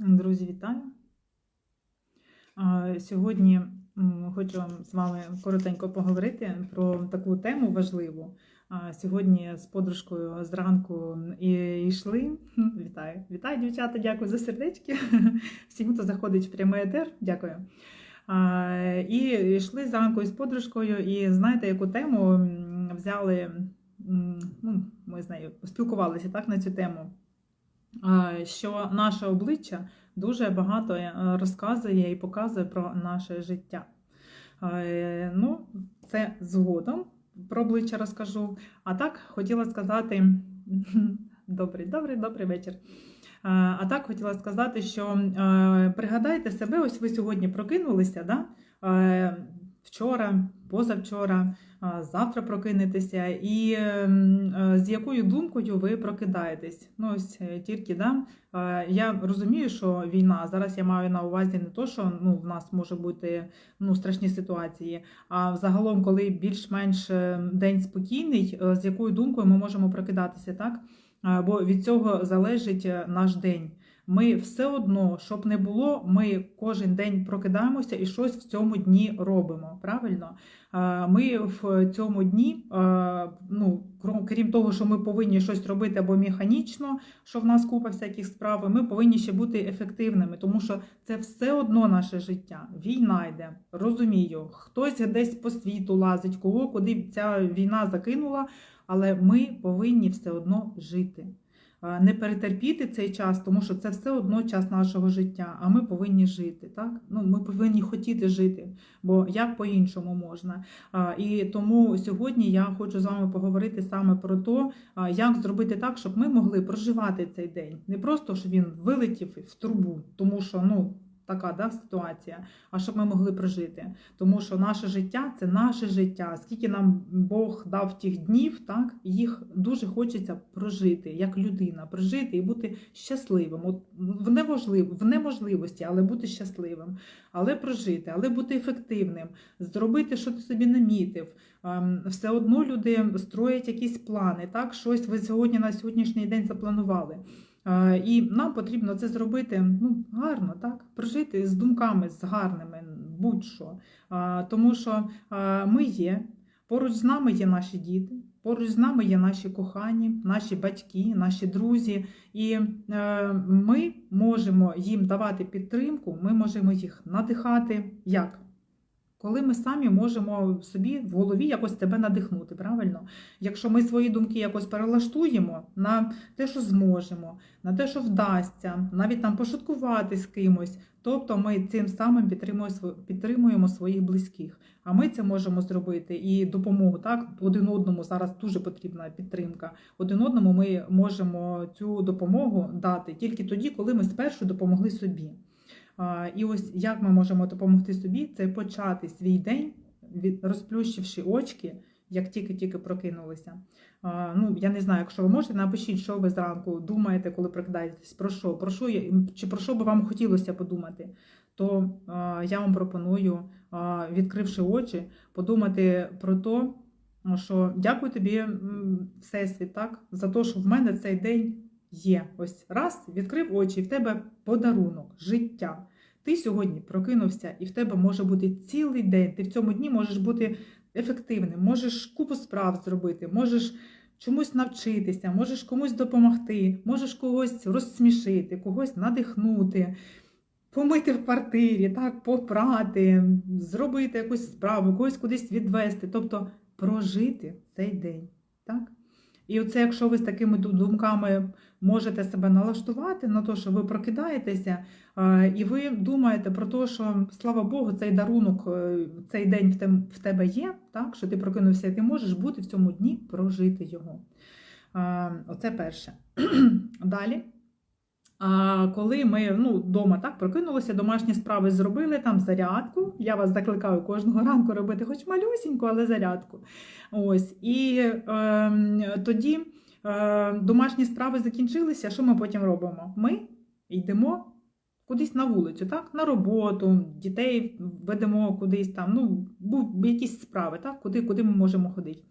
Друзі, вітаю! Сьогодні хочу з вами коротенько поговорити про таку тему важливу. Сьогодні з подружкою зранку і йшли. Вітаю! Вітаю, дівчата! Дякую за сердечки. Всім, хто заходить в прямий етер, дякую. І йшли зранку із подружкою, і знаєте, яку тему взяли? Ну, ми з нею спілкувалися так на цю тему. А, Що наше обличчя дуже багато е, розказує і показує про наше життя. Е, Ну, це згодом про обличчя розкажу. А так хотіла сказати добрий, добрий, добрий вечір. Е, А так хотіла сказати, що е, пригадайте себе, ось ви сьогодні прокинулися, да? Е, вчора, позавчора, завтра прокинетеся, і ем, е, з якою думкою ви прокидаєтесь. Ну, ось е, тільки да, я розумію, що війна зараз я маю на увазі не то, що ну, в нас може бути ну, страшні ситуації, а взагалом, коли більш-менш е, день спокійний, з якою думкою ми можемо прокидатися, так? Бо від цього залежить наш день. Ми все одно, щоб не було, ми кожен день прокидаємося і щось в цьому дні робимо. Правильно? Ми в цьому дні, ну крім того, що ми повинні щось робити або механічно, що в нас купа всяких справ, ми повинні ще бути ефективними, тому що це все одно наше життя. Війна йде, розумію. Хтось десь по світу лазить, кого куди ця війна закинула, але ми повинні все одно жити. Е, Не перетерпіти цей час, тому що це все одно час нашого життя, а ми повинні жити. Так? Ну, ми повинні хотіти жити, бо як по-іншому можна. І тому сьогодні я хочу з вами поговорити саме про те, як зробити так, щоб ми могли проживати цей день. Не просто щоб він вилетів в трубу, тому що ну. Така да, ситуація, а щоб ми могли прожити. Тому що наше життя це наше життя. Скільки нам Бог дав тих днів, так їх дуже хочеться прожити як людина, прожити і бути щасливим. От в неможливо, в неможливості, але бути щасливим, але прожити, але бути ефективним, зробити, що ти собі намітив. Ем, Все одно люди строять якісь плани. Так, щось ви сьогодні на сьогоднішній день запланували. Е, І нам потрібно це зробити ну, гарно, так? прожити з думками, з гарними, будь-що. Е, Тому що е, ми є, поруч з нами є наші діти, поруч з нами є наші кохані, наші батьки, наші друзі. І ми можемо їм давати підтримку, ми можемо їх надихати. Як? Коли ми самі можемо собі в голові якось себе надихнути, правильно? Якщо ми свої думки якось перелаштуємо на те, що зможемо, на те, що вдасться, навіть там пошуткувати з кимось, тобто ми цим самим підтримуємо своїх близьких. А ми це можемо зробити і допомогу. Так, один одному зараз дуже потрібна підтримка. Один одному ми можемо цю допомогу дати тільки тоді, коли ми спершу допомогли собі. І ось як ми можемо допомогти собі, це почати свій день, розплющивши очки, як тільки-тільки прокинулися. Ну, я не знаю, якщо ви можете, напишіть, що ви зранку думаєте, коли прокидаєтесь, про що, про що чи про що би вам хотілося подумати. То я вам пропоную, відкривши очі, подумати про те, що дякую тобі, Всесвіт, так, за те, що в мене цей день є. Ось раз, відкрив очі, і в тебе подарунок, життя. Ти сьогодні прокинувся, і в тебе може бути цілий день. Ти в цьому дні можеш бути ефективним, можеш купу справ зробити, можеш чомусь навчитися, можеш комусь допомогти, можеш когось розсмішити, когось надихнути. Помити в квартирі, так, попрати, зробити якусь справу, когось кудись відвести, тобто прожити цей день. Так? І оце, якщо ви з такими думками можете себе налаштувати на те, що ви прокидаєтеся, і ви думаєте про те, що слава Богу, цей дарунок, е, цей день в тебе є, так, що ти прокинувся, і ти можеш бути в цьому дні прожити його. Оце перше. Далі. А коли ми ну, вдома так прокинулися, домашні справи зробили, там зарядку. Я вас закликаю кожного ранку робити хоч малюсіньку, але зарядку. Ось. І е, тоді е, домашні справи закінчилися. Що ми потім робимо? Ми йдемо кудись на вулицю, так? на роботу, дітей ведемо кудись там, ну, бу- якісь справи, так? Куди, куди ми можемо ходити.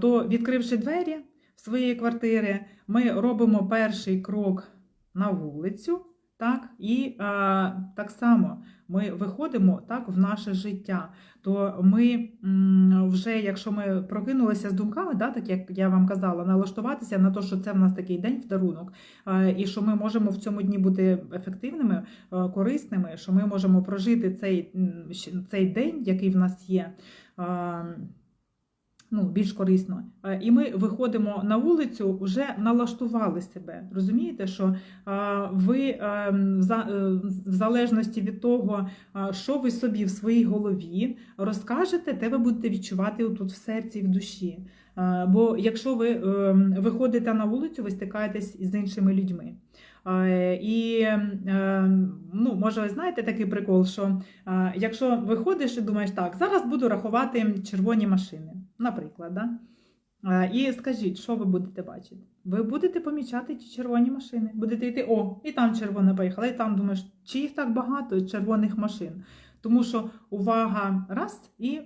То відкривши двері своєї квартири, ми робимо перший крок на вулицю Так, і е, так само ми виходимо так в наше життя. То ми вже, якщо ми прокинулися з думками, да, так як я вам казала, налаштуватися на те, що це в нас такий день вдарунок, е, і що ми можемо в цьому дні бути ефективними, е, корисними, що ми можемо прожити цей, цей день, який в нас є. е, Ну, більш корисно. Е, І ми виходимо на вулицю, вже налаштували себе. Розумієте, що ви е, в за- е, в залежності від того, що ви собі в своїй голові розкажете, те ви будете відчувати тут в серці і в душі. Е, Бо якщо ви е, виходите на вулицю, ви стикаєтесь із іншими людьми. І е, ну, може, знаєте такий прикол, що якщо виходиш і думаєш, так, зараз буду рахувати червоні машини, наприклад. Да? Е, І скажіть, що ви будете бачити? Ви будете помічати ті червоні машини. Будете йти, о, і там червона поїхала, і там думаєш, чи їх так багато червоних машин. Тому що увага раз і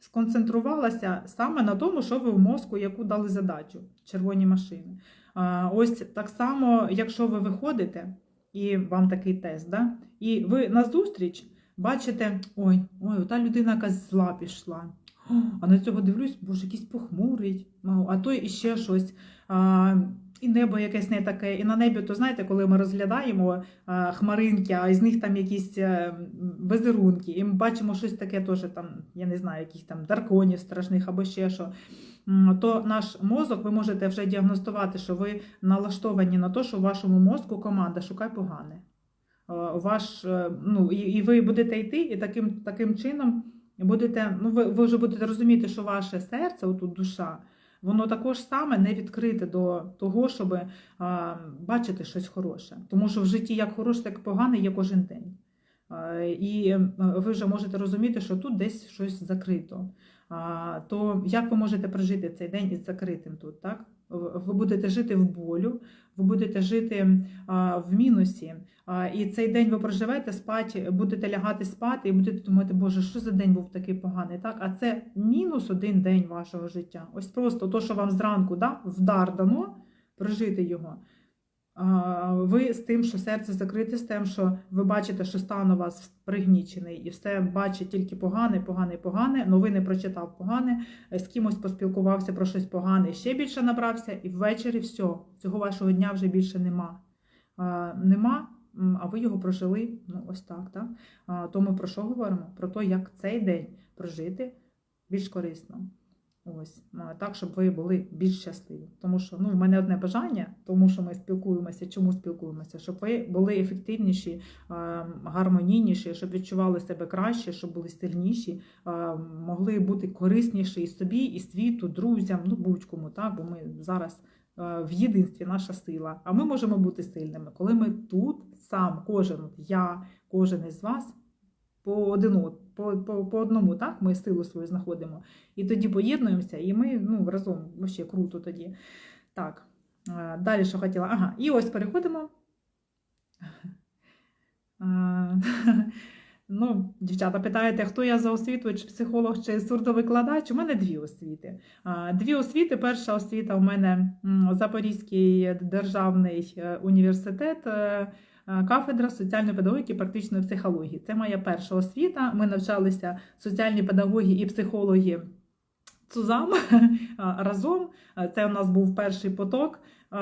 сконцентрувалася саме на тому, що ви в мозку, яку дали задачу червоні машини. Ось так само, якщо ви виходите, і вам такий тест, да? і ви на зустріч бачите, ой, ой, та людина якась зла пішла. А на цього дивлюсь, боже, якийсь похмурий, а то іще щось. А, і небо якесь не таке. І на небі, то знаєте, коли ми розглядаємо а, хмаринки, а із них там якісь е, визерунки, і ми бачимо щось таке, теж там, я не знаю, якісь там драконів страшних або ще що. То наш мозок, ви можете вже діагностувати, що ви налаштовані на те, що в вашому мозку команда шукай погане. Е, Ваш, е, ну, і, і ви будете йти, і таким, таким чином будете, ну, ви, ви вже будете розуміти, що ваше серце, отут душа, воно також саме не відкрите до того, щоб а, бачити щось хороше. Тому що в житті як хороше, так і погане є кожен день. І ви вже можете розуміти, що тут десь щось закрито. То як ви можете прожити цей день із закритим тут? так? Ви будете жити в болю, ви будете жити а, в мінусі. А, І цей день ви проживете, спати, будете лягати спати і будете думати, Боже, що за день був такий поганий? Так? А це мінус один день вашого життя. Ось просто то, що вам зранку да, вдар дано, прожити його. Ви з тим, що серце закрите, з тим, що ви бачите, що стан у вас пригнічений, і все бачить тільки погане, погане, погане, новини прочитав погане, з кимось поспілкувався про щось погане, ще більше набрався, і ввечері все, цього вашого дня вже більше нема. Нема, а ви його прожили ну, ось так. так? То про що говоримо? Про те, як цей день прожити більш корисно. Ось так, щоб ви були більш щасливі. Тому що ну, в мене одне бажання, тому що ми спілкуємося. Чому спілкуємося? Щоб ви були ефективніші, гармонійніші, щоб відчували себе краще, щоб були сильніші, могли бути корисніші і собі, і світу, друзям, ну будь-кому. Так? Бо ми зараз в єдинстві наша сила. А ми можемо бути сильними, коли ми тут сам, кожен, я, кожен із вас по один по, по, по одному, так, ми силу свою знаходимо. І тоді поєднуємося, і ми ну, разом вообще круто тоді. Так, е, далі що хотіла. Ага, і ось переходимо. Е, Ну, дівчата, питаєте, хто я за освітою, чи психолог, чи сурдовикладач? У мене дві освіти. Дві освіти. Перша освіта у мене Запорізький державний е, університет, е, е, кафедра соціальної педагогіки і практичної психології. Це моя перша освіта. Ми навчалися соціальні педагоги і психологи цузам разом. Е, Це у нас був перший поток. Е,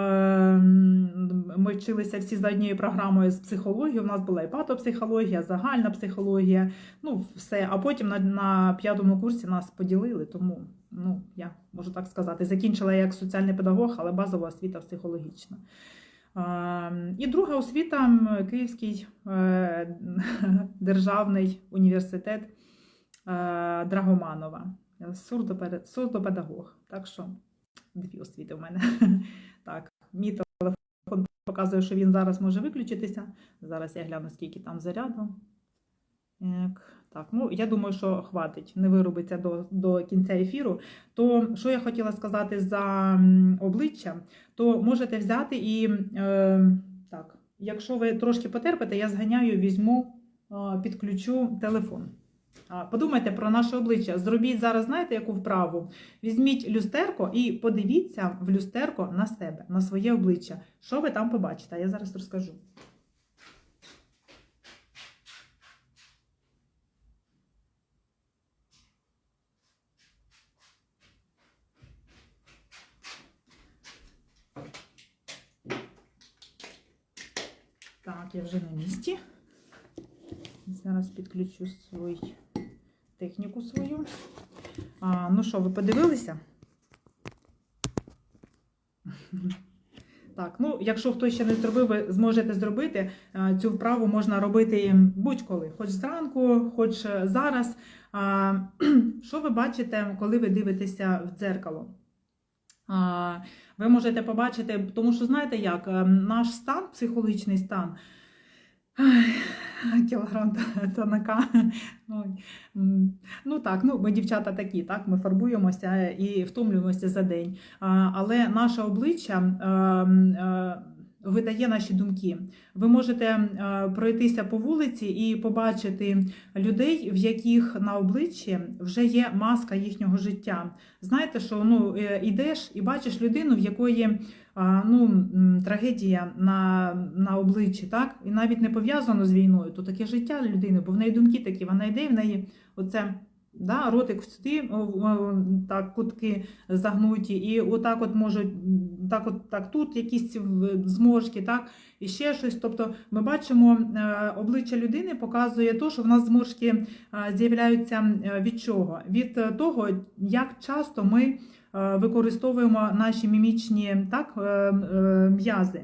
Ми вчилися всі за однією програмою з психології. У нас була і патопсихологія, загальна психологія, ну все. А потім на, на п'ятому курсі нас поділили. Тому ну я можу так сказати, закінчила як соціальний педагог, але базова освіта психологічна. І друга освіта Київський е, державний університет е, Драгоманова, сурдопе- сурдопедагог. Так що дві освіти в мене. Так, мій телефон показує, що він зараз може виключитися. Зараз я гляну, скільки там заряду. Так, ну я думаю, що хватить, не виробиться до, до кінця ефіру. То що я хотіла сказати за обличчя, то можете взяти і е, так, якщо ви трошки потерпите, я зганяю, візьму, е, підключу телефон. Подумайте про наше обличчя. Зробіть зараз, знаєте, яку вправу? Візьміть люстерко і подивіться в люстерко на себе, на своє обличчя. Що ви там побачите? Я зараз розкажу. Я вже на місці. Зараз підключу свою техніку свою. А, ну що, ви подивилися? Так, ну якщо хтось ще не зробив, ви зможете зробити. Цю вправу можна робити будь-коли, хоч зранку, хоч зараз. Що ви бачите, коли ви дивитеся в дзеркало? Ви можете побачити, тому що знаєте як, е, наш стан, психологічний стан. Кілограм тонака. Ну так, ну ми дівчата такі, так, ми фарбуємося і втомлюємося за день. Але наше обличчя е, е, видає наші думки. Ви можете е, пройтися по вулиці і побачити людей, в яких на обличчі вже є маска їхнього життя. Знаєте, що ну е, йдеш і бачиш людину, в якої ну, трагедія на, на обличчі, так? І навіть не пов'язано з війною, то таке життя людини, бо в неї думки такі, вона йде, в неї оце. Да, ротик сюди, так, кутки загнуті, і отак от можуть, так от так тут якісь в- зморшки, так, і ще щось. Тобто ми бачимо, е, обличчя людини показує те, що в нас зморшки е, з'являються е, від чого? Від е, того, як часто ми е, використовуємо наші мімічні так, е, е, м'язи.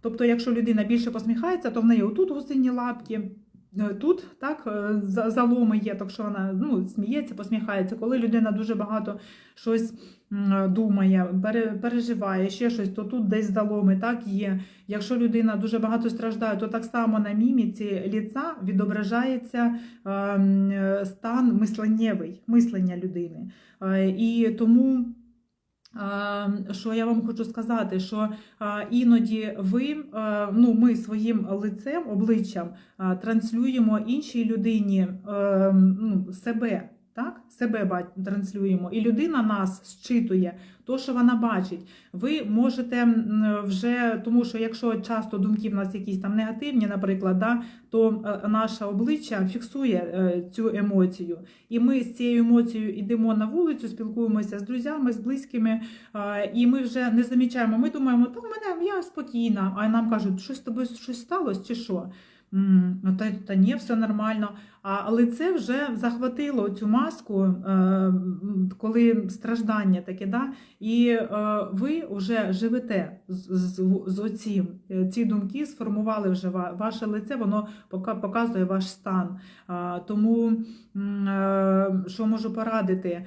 Тобто, якщо людина більше посміхається, то в неї отут гусині лапки. Е, Тут так е, заломи є, так що вона ну, сміється, посміхається. Коли людина дуже багато щось думає, переживає, ще щось, то тут десь заломи так є. Якщо людина дуже багато страждає, то так само на міміці ліца відображається е, м, е, стан мисленнєвий, мислення людини. Е, І тому. Е, Що я вам хочу сказати, що е, іноді ви, е, ну ми своїм лицем, обличчям е, транслюємо іншій людині е, ну, себе, так? Себе транслюємо, і людина нас щитує, то, що вона бачить. Ви можете вже, тому що якщо часто думки в нас якісь там негативні, наприклад, да, то е, наше обличчя фіксує е, цю емоцію. І ми з цією емоцією йдемо на вулицю, спілкуємося з друзями, з близькими, і ми вже не замічаємо. Ми думаємо, та в мене я спокійна, а нам кажуть, щось з тобою щось сталося чи що? Ну, Та, та ні, все нормально. А, але це вже захватило цю маску, е, коли страждання таке, да? і е, ви вже живете з, з, з оцім. Е, Ці думки сформували вже ваше лице, воно показує ваш стан. А, Тому е, що можу порадити?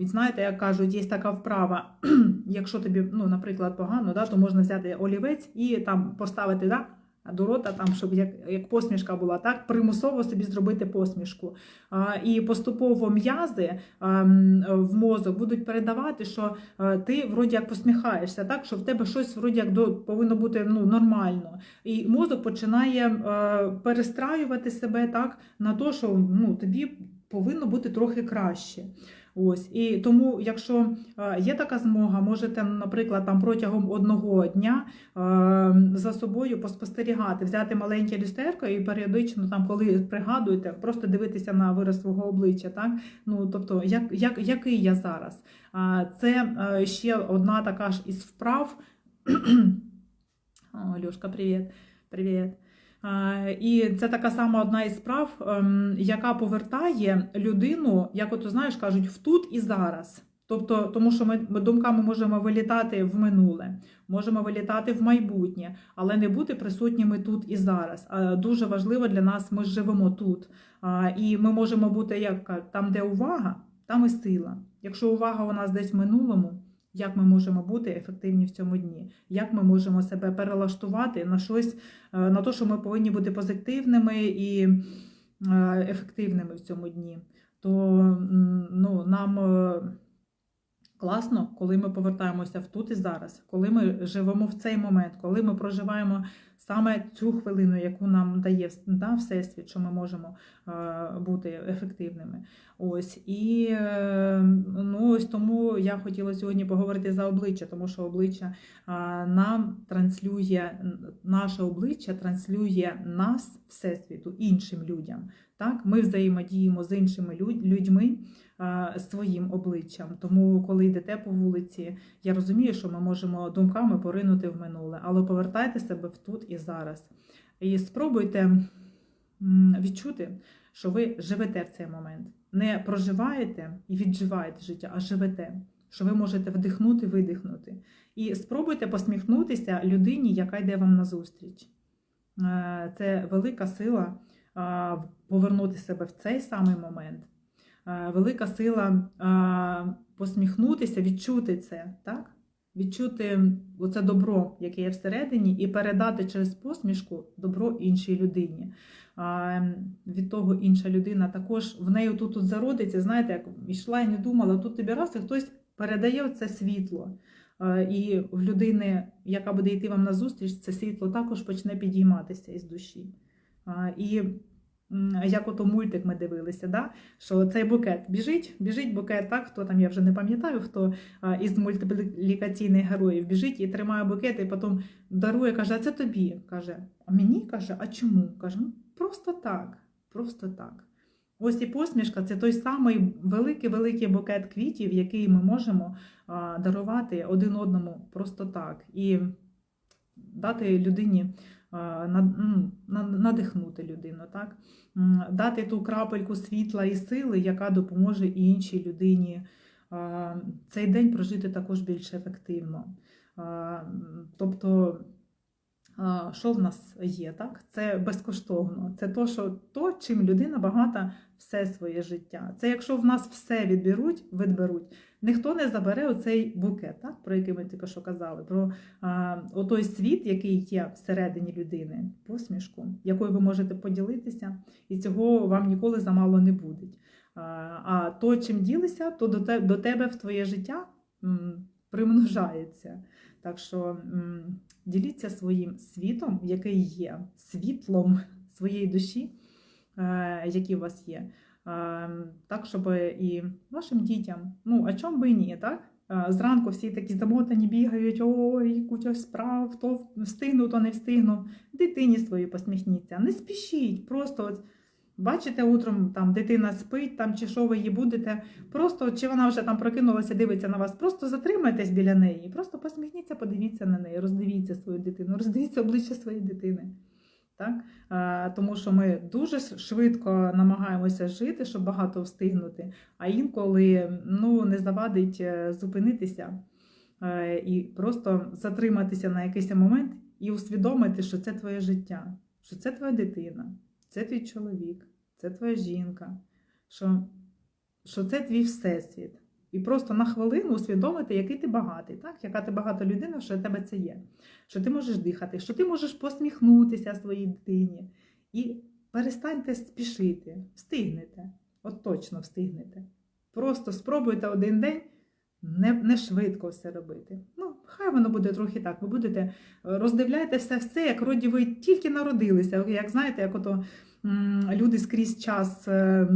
І Знаєте, як кажуть, є така вправа. Якщо тобі, ну, наприклад, погано, да, то можна взяти олівець і там поставити да, до рота, там, щоб як, як посмішка була, так, примусово собі зробити посмішку. А, І поступово м'язи а, в мозок будуть передавати, що е, ти вроді як посміхаєшся, так, що в тебе щось вроді як до, повинно бути ну, нормально. І мозок починає е, перестраювати себе так, на те, що ну, тобі повинно бути трохи краще. Ось і тому, якщо е, є така змога, можете, наприклад, там протягом одного дня е, за собою поспостерігати, взяти маленьке люстерко і періодично, там, коли пригадуєте, просто дивитися на вираз свого обличчя. Так? Ну, тобто, як, як, який я зараз? Це е, ще одна така ж із вправ. О, привіт. Привіт. Е, І це така сама одна із справ, ем, яка повертає людину, як от знаєш, кажуть, в тут і зараз. Тобто, тому що ми ми думками можемо вилітати в минуле, можемо вилітати в майбутнє, але не бути присутніми тут і зараз. А Дуже важливо для нас, ми живемо тут. І ми можемо бути як там, де увага, там і сила. Якщо увага у нас десь в минулому, як ми можемо бути ефективні в цьому дні? Як ми можемо себе перелаштувати на щось, е, на те, що ми повинні бути позитивними і е, ефективними в цьому дні? То ну, нам е, класно, коли ми повертаємося в тут і зараз, коли ми живемо в цей момент, коли ми проживаємо саме цю хвилину, яку нам дає да, Всесвіт, що ми можемо е, бути ефективними. Ось і е, ну ось тому я хотіла сьогодні поговорити за обличчя, тому що обличчя а, нам транслює наше обличчя, транслює нас всесвіту іншим людям. Так, ми взаємодіємо з іншими люд- людьми своїм обличчям. Тому, коли йдете по вулиці, я розумію, що ми можемо думками поринути в минуле, але повертайте себе в тут і зараз. І спробуйте відчути, що ви живете в цей момент. Не проживаєте і відживаєте життя, а живете, що ви можете вдихнути, видихнути. І спробуйте посміхнутися людині, яка йде вам назустріч. Е, Це велика сила повернути себе в цей самий момент. Е, Велика сила посміхнутися, відчути це, так? відчути оце добро, яке є всередині, і передати через посмішку добро іншій людині. Ем, Від того інша людина також в неї тут, зародиться. Знаєте, як йшла і не думала, тут тобі раз, і хтось передає це світло. Е, І в людини, яка буде йти вам назустріч, це світло також почне підійматися із душі. І як ото мультик ми дивилися, да? що цей букет біжить, біжить букет, так, хто там, я вже не пам'ятаю, хто із мультиплікаційних героїв біжить і тримає букет, і потім дарує, каже, а це тобі. Каже, а мені каже, а чому? Каже, ну просто так, просто так. Ось і посмішка це той самий великий-великий букет квітів, який ми можемо дарувати один одному просто так. І дати людині надихнути людину, так? Дати ту крапельку світла і сили, яка допоможе іншій людині цей день прожити також більш ефективно. Тобто, що в нас є, так? Це безкоштовно. Це то, що то, чим людина багата все своє життя. Це якщо в нас все відберуть, відберуть, ніхто не забере оцей букет, так? про який ми тільки що казали, про а, отой світ, який є всередині людини, посмішку, якою ви можете поділитися, і цього вам ніколи замало не буде. А, а то, чим ділися, то до те- до тебе в твоє життя м, примножається. Так що м, діліться своїм світом, який є, світлом своєї душі, е, які у вас є. Так, щоб і вашим дітям, ну а чому би і ні, так? Зранку всі такі замотані бігають, ой, куча справ, то встигну, то не встигну. Дитині своїй посміхніться. Не спішіть, просто от бачите, утром там дитина спить, там чи що ви її будете. Просто чи вона вже там прокинулася, дивиться на вас, просто затримайтесь біля неї, просто посміхніться, подивіться на неї, роздивіться свою дитину, роздивіться обличчя своєї дитини. Так? Тому що ми дуже швидко намагаємося жити, щоб багато встигнути, а інколи ну, не завадить е, зупинитися е, і просто затриматися на якийсь момент і усвідомити, що це твоє життя, що це твоя дитина, це твій чоловік, це твоя жінка, що, що це твій всесвіт. І просто на хвилину усвідомити, який ти багатий, так? яка ти багата людина, що в тебе це є, що ти можеш дихати, що ти можеш посміхнутися своїй дитині. І перестаньте спішити, встигнете, от точно встигнете. Просто спробуйте один день не, не швидко все робити. Ну, хай воно буде трохи так. Ви будете е, роздивляєте все, все, як роді ви тільки народилися. Як знаєте, як ото люди скрізь час е,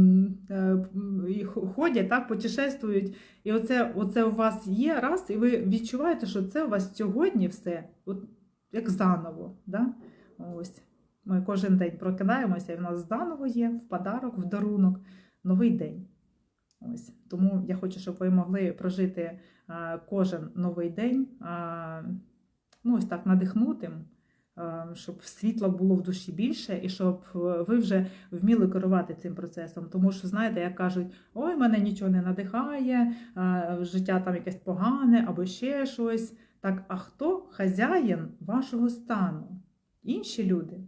е, ходять, так, путешествують. І оце, оце у вас є раз, і ви відчуваєте, що це у вас сьогодні все, от, як заново. Да? Ось. Ми кожен день прокидаємося, і в нас заново є в подарок, в дарунок, новий день. Ось. Тому я хочу, щоб ви могли прожити кожен новий день, ну, ось так надихнутим, щоб світла було в душі більше, і щоб е, ви вже вміли керувати цим процесом. Тому що, знаєте, як кажуть, ой, мене нічого не надихає, життя там якесь погане або ще щось. Так, а хто хазяїн вашого стану? Інші люди.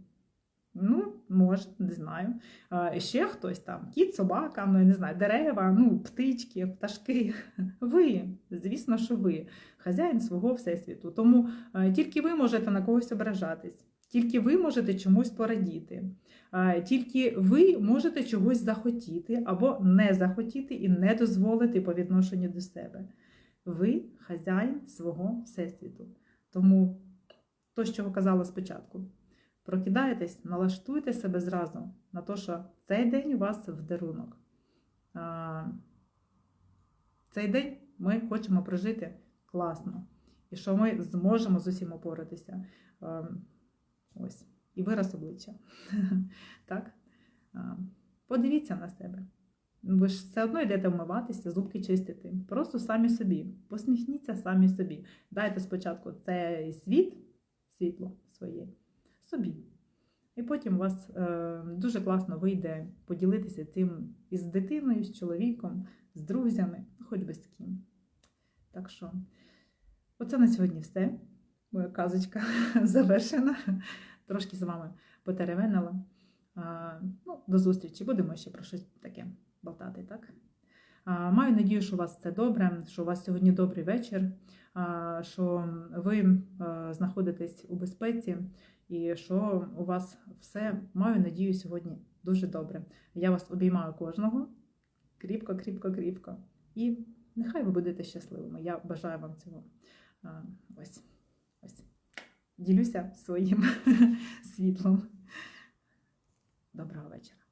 Ну, може, не знаю. Ще хтось там, кіт, собака, ну, я не знаю, дерева, ну, птички, пташки. Ви, звісно, що ви хазяїн свого всесвіту. Тому тільки ви можете на когось ображатись, тільки ви можете чомусь порадіти, тільки ви можете чогось захотіти або не захотіти і не дозволити по відношенню до себе. Ви хазяїн свого всесвіту. Тому то, що казала спочатку. Прокидаєтесь, налаштуйте себе зразу на те, що цей день у вас в дарунок. Цей день ми хочемо прожити класно. І що ми зможемо з усім опоратися. Ось. І вираз обличчя. Так? Подивіться на себе. Ви ж все одно йдете вмиватися, зубки чистити. Просто самі собі. Посміхніться самі собі. Дайте спочатку цей світ, світло своє собі. І потім у вас е, дуже класно вийде поділитися цим із дитиною, з чоловіком, з друзями, ну, хоч би з ким. Так що, оце на сьогодні все. Моя казочка завершена. Трошки з вами потеревенила. Ну, до зустрічі. Будемо ще про щось таке болтати, так? Маю надію, що у вас все добре, що у вас сьогодні добрий вечір, що ви е, знаходитесь у безпеці і що у вас все, маю надію, сьогодні дуже добре. Я вас обіймаю кожного. Кріпко, кріпко, кріпко. І нехай ви будете щасливими. Я бажаю вам цього. Ось. Ось. Ділюся своїм світлом. Доброго вечора.